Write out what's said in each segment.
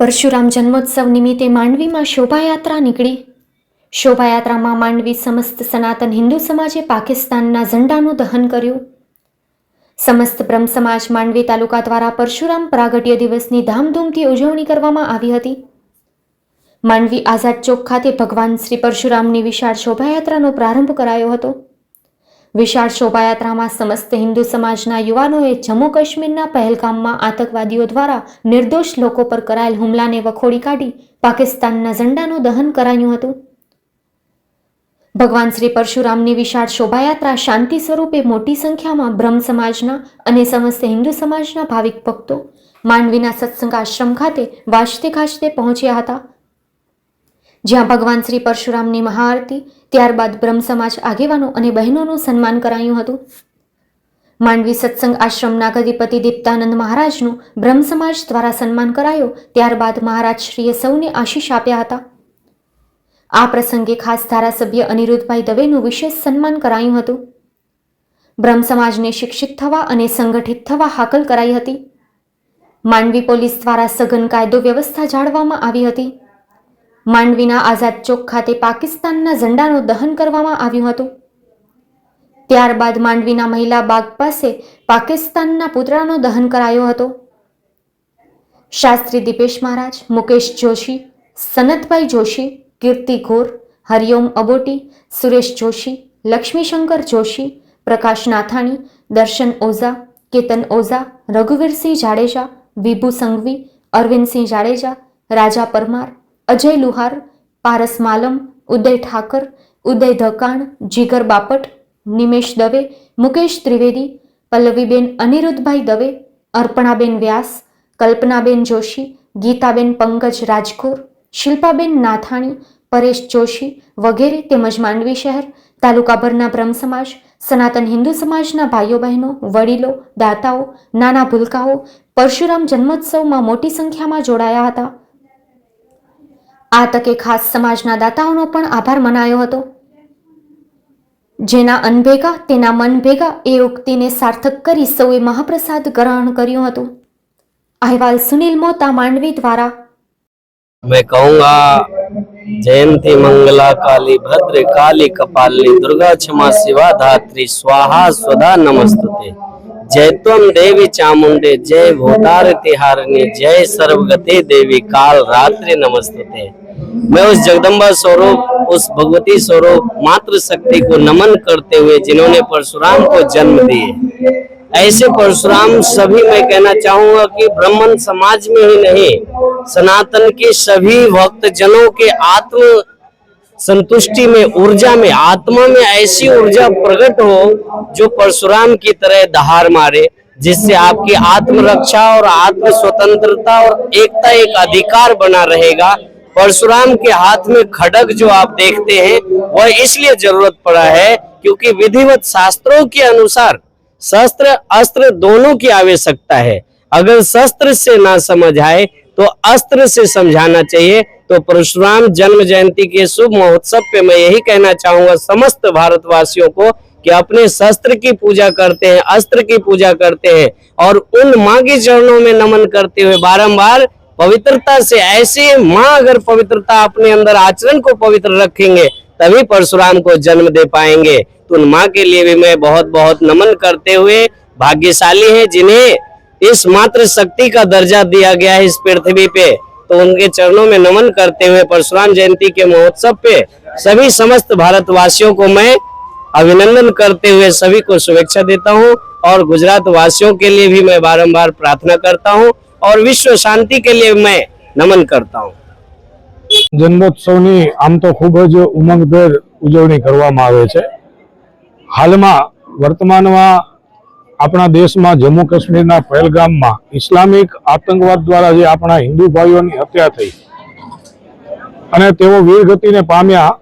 પરશુરામ જન્મોત્સવ નિમિત્તે માંડવીમાં શોભાયાત્રા નીકળી. શોભાયાત્રામાં માંડવી સમસ્ત સનાતન હિન્દુ સમાજે પાકિસ્તાનના ઝંડાનું દહન કર્યું. સમસ્ત બ્રહ્મ સમાજ માંડવી તાલુકા દ્વારા પરશુરામ પ્રાગટ્ય દિવસની ધામધૂમથી ઉજવણી કરવામાં આવી હતી. માંડવી આઝાદ ચોક ખાતે ભગવાન શ્રી પરશુરામની વિશાળ શોભાયાત્રાનો પ્રારંભ કરાયો હતો. વિશાળ શોભાયાત્રામાં સમસ્ત હિન્દુ સમાજના યુવાનોએ જમ્મુ કાશ્મીરના પહેલગામમાં આતંકવાદીઓ દ્વારા નિર્દોષ લોકો પર કરાયેલ હુમલાને વખોડી કાઢી પાકિસ્તાનના ઝંડાનું દહન કરાયું હતું. ભગવાન શ્રી પરશુરામની વિશાળ શોભાયાત્રા શાંતિ સ્વરૂપે મોટી સંખ્યામાં બ્રહ્મ સમાજના અને સમસ્ત હિન્દુ સમાજના ભાવિક ભક્તો માંડવીના સત્સંગ આશ્રમ ખાતે વાજતે ગાજતે પહોંચ્યા હતા. જ્યાં ભગવાન શ્રી પરશુરામની મહાઆરતી, ત્યારબાદ બ્રહ્મ સમાજ આગેવાનો અને બહેનોનું સન્માન કરાયું હતું. માંડવી સત્સંગ આશ્રમના ગતિપતિ દીપ્તાનંદ મહારાજનું બ્રહ્મ સમાજ દ્વારા સન્માન કરાયો, ત્યારબાદ મહારાજશ્રીએ સૌને આશીષ આપ્યા હતા. આ પ્રસંગે ખાસ ધારાસભ્ય અનિરુદ્ધભાઈ દવેનું વિશેષ સન્માન કરાયું હતું. બ્રહ્મ સમાજને શિક્ષિત થવા અને સંગઠિત થવા હાકલ કરાઈ હતી. માંડવી પોલીસ દ્વારા સઘન કાયદો વ્યવસ્થા જાળવવામાં આવી હતી. માંડવીના આઝાદ ચોક ખાતે પાકિસ્તાનના ઝંડાનું દહન કરવામાં આવ્યું હતું. ત્યારબાદ માંડવીના મહિલા બાગ પાસે પાકિસ્તાનના પુતળાનો દહન કરાયો હતો. શાસ્ત્રી દીપેશ મહારાજ, મુકેશ જોશી, સનતભાઈ જોશી, કીર્તિ ઘોર, હરિઓમ અબોટી, સુરેશ જોશી, લક્ષ્મીશંકર જોશી, પ્રકાશ નાથાણી, દર્શન ઓઝા, કેતન ઓઝા, રઘુવીરસિંહ જાડેજા, વિભુ સંઘવી, અરવિંદસિંહ જાડેજા, રાજા પરમાર અજય લુહાર, પારસ માલમ, ઉદય ઠાકર, ઉદય ધકાણ, જીગર બાપટ, નિમેશ દવે, મુકેશ ત્રિવેદી, પલ્લવીબેન અનિરુદ્ધભાઈ દવે, અર્પણાબેન વ્યાસ, કલ્પનાબેન જોશી, ગીતાબેન પંકજ રાજકોર, શિલ્પાબેન નાથાણી, પરેશ જોશી વગેરે તેમજ માંડવી શહેર, તાલુકાભરના બ્રહ્મ સમાજ, સનાતન હિન્દુ સમાજના ભાઈઓ બહેનો, વડીલો, દાતાઓ, નાના ભૂલકાઓ, પરશુરામ જન્મોત્સવમાં મોટી સંખ્યામાં જોડાયા હતા. આ તકે ખાસ સમાજના દાતાઓનો પણ આભાર મનાયો હતો જેના અન્ન ભેગા તેના મન ભેગા એ ઉક્તિને સાર્થક કરી સૌએ મહાપ્રસાદ ગ્રહણ કર્યું હતું અહેવાલ સુનિલ મોતા માંડવી દ્વારા मैं कहूंगा जयंती मंगला काली भद्र काली कपालिनी दुर्गा क्षमा शिवा धात्री स्वाहा स्वदा नमस्तुते जय तुम देवी चामुंडे जय भूतार तिहारिणी जय सर्वगति देवी काल रात्रि नमस्तुते मैं उस जगदम्बा स्वरूप, उस भगवती स्वरूप मात्र शक्ति को नमन करते हुए जिन्होंने परशुराम को जन्म दिए। ऐसे परशुराम सभी मैं कहना चाहूँगा कि ब्राह्मण समाज में ही नहीं, सनातन के सभी भक्त जनों के आत्म संतुष्टि में, ऊर्जा में, आत्मा में ऐसी ऊर्जा प्रकट हो जो परशुराम की तरह दहाड़ मारे, जिससे आपकी आत्मरक्षा और आत्म स्वतंत्रता और एकता एक अधिकार बना रहेगा। परशुराम के हाथ में खड़ग जो आप देखते हैं, वह इसलिए ज़रूरत पड़ा है क्योंकि विधिवत शास्त्रों के अनुसार शस्त्र, अस्त्र दोनों की आवश्यकता है। अगर शस्त्र से ना समझ आए तो अस्त्र से समझाना चाहिए। तो परशुराम जन्म जयंती के शुभ महोत्सव पे मैं यही कहना चाहूँगा समस्त भारतवासियों को कि अपने शस्त्र की पूजा करते हैं, अस्त्र की पूजा करते हैं और उन माँ के चरणों में नमन करते हुए बारंबार पवित्रता से ऐसे माँ अगर पवित्रता अपने अंदर आचरण को पवित्र रखेंगे, तभी परशुराम को जन्म दे पाएँगे। तो उन माँ के लिए भी मैं बहुत बहुत नमन करते हुए भाग्यशाली है, जिन्हें इस मात्र शक्ति का दर्जा दिया गया है इस पृथ्वी पे। तो उनके चरणों में नमन करते हुए परशुराम जयंती के महोत्सव पे सभी समस्त भारतवासियों को मैं अभिनंदन करते हुए सभी को शुभेच्छा देता हूँ और गुजरात वासियों के लिए भी मैं बारंबार प्रार्थना करता हूँ। और विश्व शांति के लिए मैं नमन करता हूँ જન્મોત્સવની આમ તો ખૂબ જ ઉમંગભેર ઉજવણી કરવામાં આવે છે હાલમાં વર્તમાનમાં આપણા દેશમાં જમ્મુ કાશ્મીરના પહેલગામમાં ઇસ્લામિક આતંકવાદ દ્વારા જે આપણા હિન્દુ ભાઈઓની હત્યા થઈ અને તેઓ વીરગતિને પામ્યા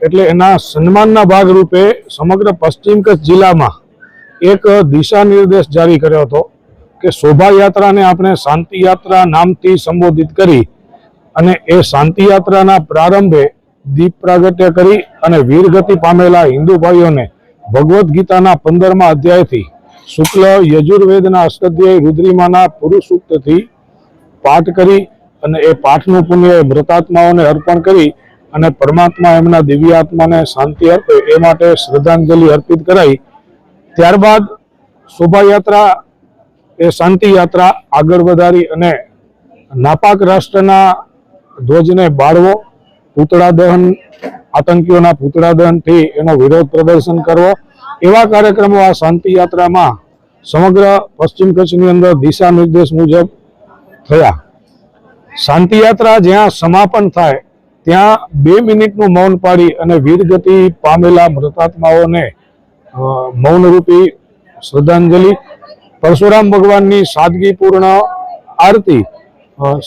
એટલે એના સન્માનના ભાગરૂપે સમગ્ર પશ્ચિમ કચ્છ જિલ્લામાં એક દિશા નિર્દેશ જારી કર્યો હતો કે શોભાયાત્રાને આપણે શાંતિ યાત્રા નામથી સંબોધિત કરી અને એ શાંતિ યાત્રાના પ્રારંભે દીપ પ્રાગટ્ય કરી અને વીરગતિ પામેલા હિન્દુ ભાઈઓને ભગવદ્ ગીતાના પંદરમા અધ્યાયથી શુક્લ યજુર્વેદના અષ્ટાધ્યાય રુદ્રિમાના પુરુષ સૂક્તથી પાઠ કરી અને એ પાઠનું પુણ્ય મૃતાત્માઓને અર્પણ કરી અને પરમાત્મા એમના દિવ્ય આત્માને શાંતિ આપે એ માટે શ્રદ્ધાંજલિ અર્પિત કરાઈ. ત્યારબાદ શોભાયાત્રા એ શાંતિ યાત્રા આગળ વધારી અને નાપાક રાષ્ટ્રના ધ્વજને બાળવો, પૂતળા દહન, આતંકીઓના પૂતળા દહનથી એનો વિરોધ પ્રદર્શન કરવો, એવા કાર્યક્રમો આ શાંતિ યાત્રામાં સમગ્ર પશ્ચિમ કચ્છની અંદર દિશા નિર્દેશ મુજબ થયા. શાંતિ યાત્રા જ્યાં સમાપન થાય, ત્યાં બે મિનિટનું મૌન પાડી અને વીરગતિ પામેલા મૃતાત્માઓને મૌનરૂપી શ્રદ્ધાંજલિ પરશુરામ ભગવાનની સાદગીપૂર્ણ આરતી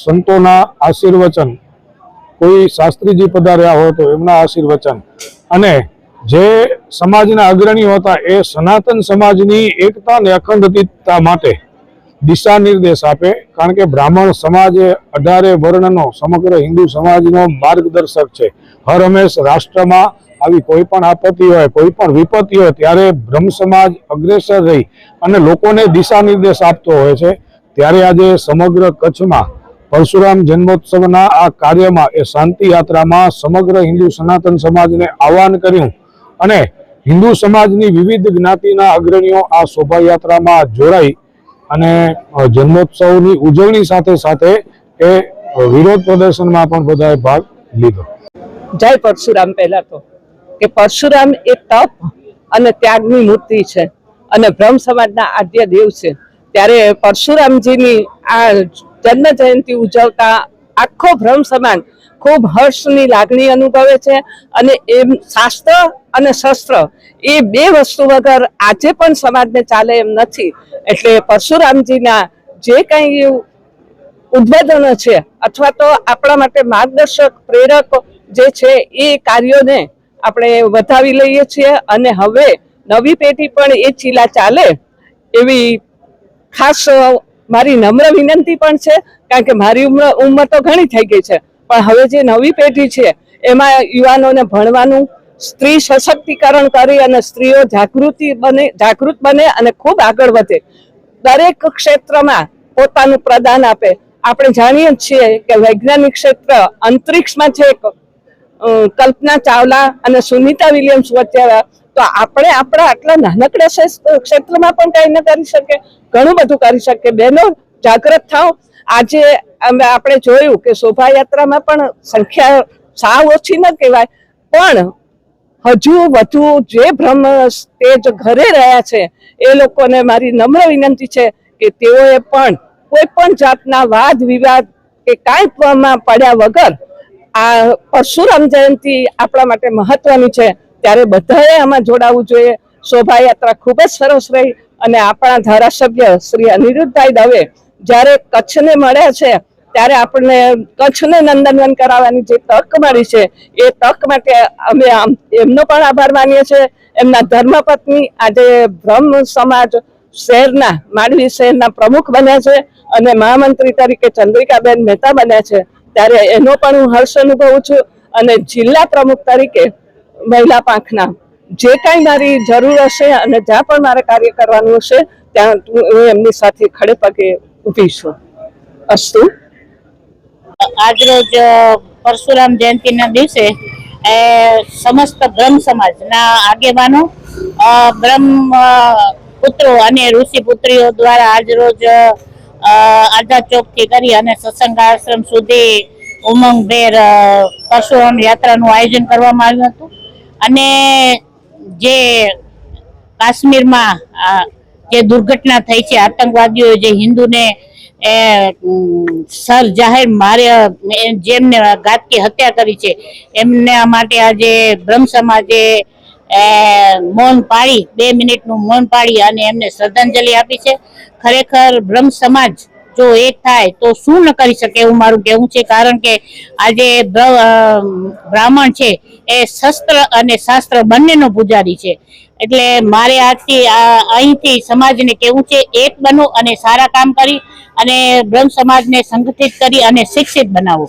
સંતોના આશીર્વચન. કોઈ શાસ્ત્રીજી પધાર્યા હોય તો એમના આશીર્વચન. અને જે સમાજના અગ્રણીઓ હતા એ સનાતન સમાજની એકતા અને અખંડિતતા માટે દિશા નિર્દેશ આપે. કારણ કે બ્રાહ્મણ સમાજ એ અઢારે વર્ણનો સમગ્ર હિન્દુ સમાજનો માર્ગદર્શક છે. હર હંમેશ રાષ્ટ્રમાં આવી કોઈ પણ આપત્તિ હોય, કોઈ પણ વિપત્તિ હોય, ત્યારે બ્રહ્મ સમાજ અગ્રેસર રહી અને લોકોને દિશા નિર્દેશ આપતો હોય છે. ત્યારે આજે સમગ્ર કચ્છમાં પરશુરામ જન્મોત્સવના આ કાર્યમાં એ શાંતિ યાત્રામાં સમગ્ર હિન્દુ સનાતન સમાજને આહ્વાન કર્યું અને હિન્દુ સમાજની વિવિધ જ્ઞાતિના અગ્રણીઓ આ શોભાયાત્રામાં જોડાઈ અને જન્મોત્સવની ઉજવણી સાથે સાથે એ વિરોધ પ્રદર્શનમાં પણ બધાએ ભાગ લીધો. જય પરશુરામ પહેલા તો. કે પરશુરામ એ તપ અને ત્યાગની મૂર્તિ છે. અને બ્રહ્મ સમાજના આદ્ય દેવ છે. ત્યારે પરશુરામજીની આ જન્મ જયંતિ ઉજવતા આખો બ્રહ્મ સમાજ ખૂબ હર્ષની લાગણી અનુભવે છે અને એમ શાસ્ત્ર અને શસ્ત્ર એ બે વસ્તુ વગર આજે પણ સમાજને ચાલે એમ નથી. એટલે પરશુરામજીના જે કંઈ ઉદ્બોધનો છે અથવા તો આપણા માટે માર્ગદર્શક, પ્રેરક જે છે એ કાર્યોને આપણે વધાવી લઈએ છીએ અને હવે નવી પેઢી પણ એ ચીલા ચાલે એવી ખાસ મારી નમ્ર વિનંતી પણ છે, કારણ કે મારી ઉંમર ઉંમર તો ઘણી થઈ ગઈ છે, પણ હવે જે નવી પેઢી છે, એમાં યુવાનોને ભણવાનું, સ્ત્રી સશક્તિકરણ કરી અને સ્ત્રીઓ જાગૃતિ બને, જાગૃત બને અને ખૂબ આગળ વધે. દરેક ક્ષેત્રમાં પોતાનું પ્રદાન આપે. આપણે જાણીએ છીએ કે વૈજ્ઞાનિક ક્ષેત્ર અંતરિક્ષમાં છે કલ્પના ચાવલા અને સુનિતા વિલિયમ્સ વચ્ચે તો આપણે આપણા આટલા નાનકડા ક્ષેત્રમાં પણ કંઈ ન કરી શકે ઘણું બધું કરી શકે બહેનો જાગૃત થાવ આજે આપણે જોયું કે શોભાયાત્રામાં પણ સંખ્યા સાવ ઓછી ન કહેવાય, પણ હજુ વધુ જે ભ્રમ તેજ ઘરે રહ્યા છે, એ લોકોને મારી નમ્ર વિનંતી છે કે તેઓએ પણ કોઈ પણ જાતના વાદ વિવાદ કે કાંઈ પડ્યા વગર આ પરશુરામ જયંતિ આપણા માટે મહત્વની છે. ત્યારે બધાએ આમાં જોડાવવું જોઈએ. શોભાયાત્રા ખૂબ જ સરસ રહી અને આપણા ધારાસભ્ય શ્રી અનિરુદ્ધભાઈ દવે જ્યારે કચ્છને મળ્યા છે, ત્યારે આપણને કચ્છને નંદનવન કરાવવાની જે તક મળી છે, એ તક માટે અમે એમનો પણ આભાર માનીએ છીએ. એમના ધર્મપત્ની આજે બ્રહ્મ સમાજ શહેરના, માંડવી શહેરના પ્રમુખ બન્યા છે અને મહામંત્રી તરીકે ચંદ્રિકાબેન મહેતા બન્યા છે. ત્યારે એનો પણ હું હર્ષ અનુભવું છું અને જિલ્લા પ્રમુખ તરીકે મહિલા પાંખના જે કાંઈ મારી જરૂર હશે અને જ્યાં પણ મારે કાર્ય કરવાનું હશે, ત્યાં હું એમની સાથે ખડે પગે ઊભી છું. અસ્તુ. આજરોજ પરશુરામ જયંતિના દિવસે, એ, સમસ્ત બ્રહ્મ સમાજના આગેવાનો બ્રહ્મ પુત્રો અને ઋષિ પુત્રીઓ દ્વારા આજરોજ આઝાદ ચોકથી કરી અને સત્સંગ આશ્રમ સુધી ઉમંગભેર અ, પરશુરામ યાત્રાનું આયોજન કરવામાં આવ્યું હતું. અને જે કાશ્મીરમાં જે દુર્ઘટના થઈ છે આતંકવાદીઓ જે હિન્દુને એ સર જાહેર મારે જેમને ઘાતકી હત્યા કરી છે એમના માટે આજે બ્રહ્મ સમાજે મૌન પાળી, બે મિનિટનું મૌન પાળી અને એમને શ્રદ્ધાંજલિ આપી છે. ખરેખર બ્રહ્મ સમાજ જો એક થાય તો શું ન કરી શકે એવું મારું કહેવું છે. કારણ કે આજે બ્રાહ્મણ છે એ શસ્ત્ર અને શાસ્ત્ર બંનેનો પૂજારી છે. એટલે મારે આજથી અહીંથી સમાજને કેવું છે, એક બનો અને સારા કામ કરી અને બ્રહ્મ સમાજને સંગઠિત કરી અને શિક્ષિત બનાવો.